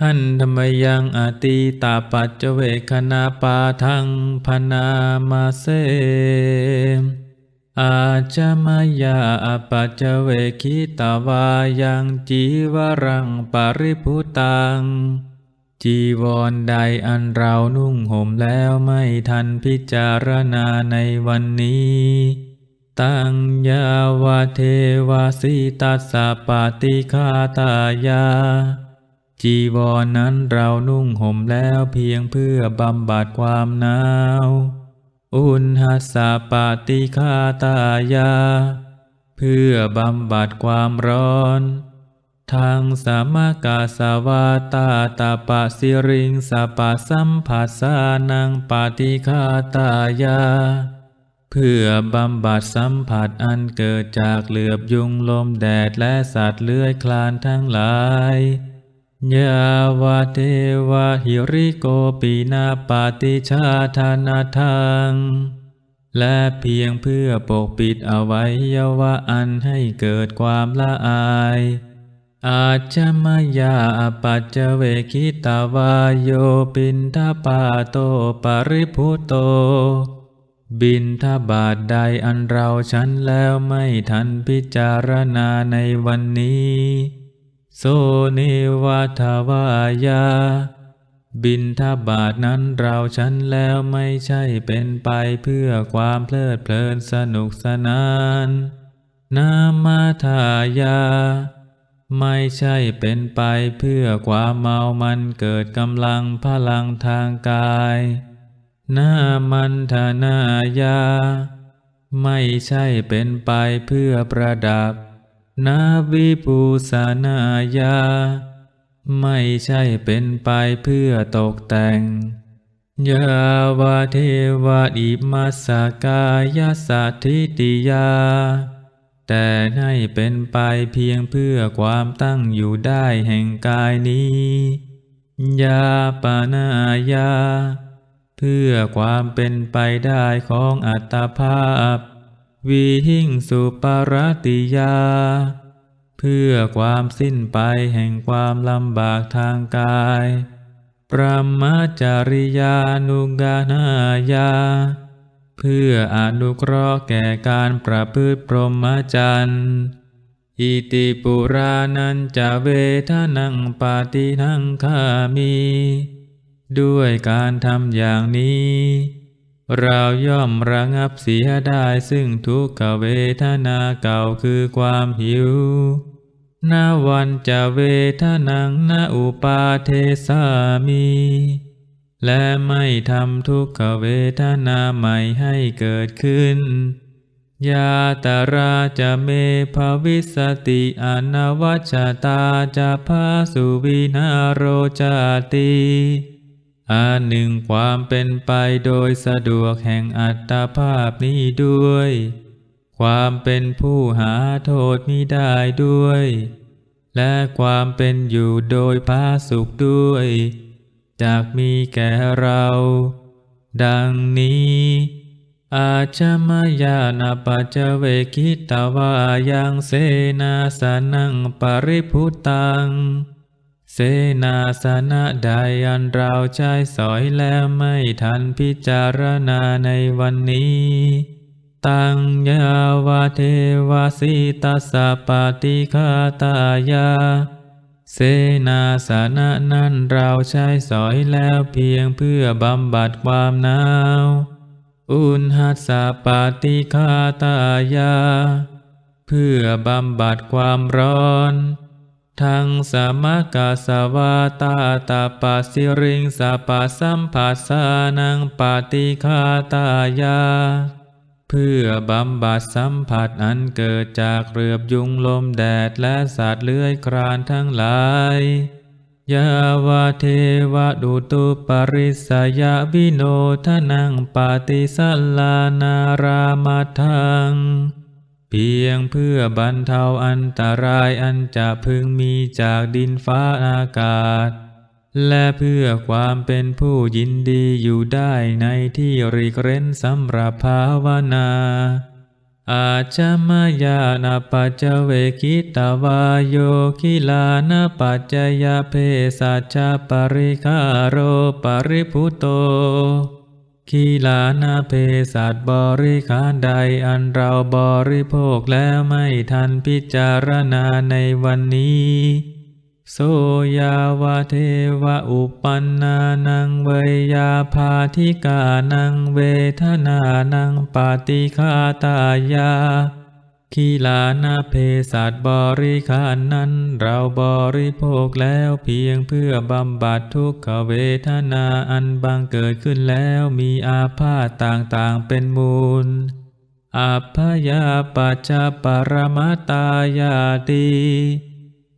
หันธรรมยังอติตาปัจเจเวคณาปาทังพนามาเสอาจมายาอปัจเจเวคิตาวายังจีวรังปริพุตัง จีวรใดอันเรานุ่งห่มแล้วไม่ทันพิจารณาในวันนี้ตังยาวาเทวาสิตัสสะปาติคาตายา จีวรนนั้นเรานุ่งห่มแล้วเพียงเพื่อบำบัดความหนาว อุณหสสะปาติคาตายา เพื่อบำบัดความร้อนทางสามากาสาวาตาตาปะสิริงสปะสัมผัสสานังปาติคาตายา เพื่อบำบัดสัมผัสอันเกิดจากเหลือบยุงลมแดดและสัตว์เลื้อยคลานทั้งหลาย ยาวาเทวาหิริโกปีนาปาติชาธานาทังและเพียงเพื่อปกปิดอวัยวะอันให้เกิดความละอาย อาจมายาปัจเจเวคิตาวาโยปินทปาโตปริพุโต บินทบาทใดอันเราฉันแล้วไม่ทันพิจารณาในวันนี้ โซนิวัทวายา บินทบาทนั้นเราฉันแล้วไม่ใช่เป็นไปเพื่อความเพลิดเพลินสนุกสนาน นามาทายา ไม่ใช่เป็นไปเพื่อความเมามันเกิดกำลังพลังทางกายนามันธนายา ไม่ใช่เป็นไปเพื่อประดับ นาวิภูสนายา ไม่ใช่เป็นไปเพื่อตกแต่งยาวาเทวาอิมาสกายสัทธิติยา แต่ให้เป็นไปเพียงเพื่อความตั้งอยู่ได้แห่งกายนี้ยาปานายา เพื่อความเป็นไปได้ของอัตภาพ วิหิงสุปารติยา เพื่อความสิ้นไปแห่งความลำบากทางกาย ปรมาจาริยานุกานายา เพื่ออนุเคราะห์แก่การประพฤติพรหมจรรย์อิติปุรานันจะเวทนังปาตินังคามี ด้วยการทำอย่างนี้ เราย่อมระงับเสียได้ซึ่งทุกขเวทนาเก่าคือความหิวนาวันจะเวทนังนาอุปาเทสามี และไม่ทำทุกขเวทนาใหม่ให้เกิดขึ้น ยาตาราจะเมภวิสติอนวัชตาจะพาสุวินาโรจติ อันหนึ่งความเป็นไปโดยสะดวกแห่งอัตภาพนี้ด้วย ความเป็นผู้หาโทษมิได้ด้วย และความเป็นอยู่โดยพาสุขด้วย จากมีแก่เรา ดังนี้ อาจจะมายานาปัจเจเวคิตวายังเสนาสนังปริพุตัง เสนาสนะใดอันเราใช้สอยแล้วไม่ทันพิจารณาในวันนี้ ตังยาวาเทวาสิตัสปาติคาตายา เสนาสนะนั้นเราใช้สอยแล้วเพียงเพื่อบำบัดความหนาว อุณหัสปาติคาตายา เพื่อบำบัดความร้อน ทั้งสามกาสวาตาตาปาสิริงสาปาสัมผัสสานังปาติคาตายา เพื่อบำบัดสัมผัสอันเกิดจากเรือบยุงลมแดดและสัตว์เลื้อยคลานทั้งหลาย ยาวาเทวดุตุปริสยาวิโนทนังปาติสัลลานารามาทัง เพียงเพื่อบรรเทาอันตรายอันจะพึงมีจากดินฟ้าอากาศ และเพื่อความเป็นผู้ยินดีอยู่ได้ในที่ริกเร้นสำหรับภาวนาอาจมายานาปัจเจเวกิตาวายโยคิลานาปัจจยเพสัจจปริคาโรปริพุโต ขีลานาเพสัตบริขารใดอันเราบริโภคแล้วไม่ทันพิจารณาในวันนี้ โสยาวาเทวะอุปันนานังเวยาพาธิกานังเวทนานังปาติคาตายา คีลานาเพสัตบริขารนั้น เราบริโภคแล้วเพียงเพื่อบำบัดทุกขเวทนาอันบังเกิดขึ้นแล้วมีอาพาธต่างๆเป็นมูลอัพยาปัจจปรมาตายาติ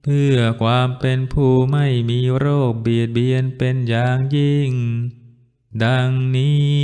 เพื่อความเป็นผู้ไม่มีโรคเบียดเบียนเป็นอย่างยิ่ง ดังนี้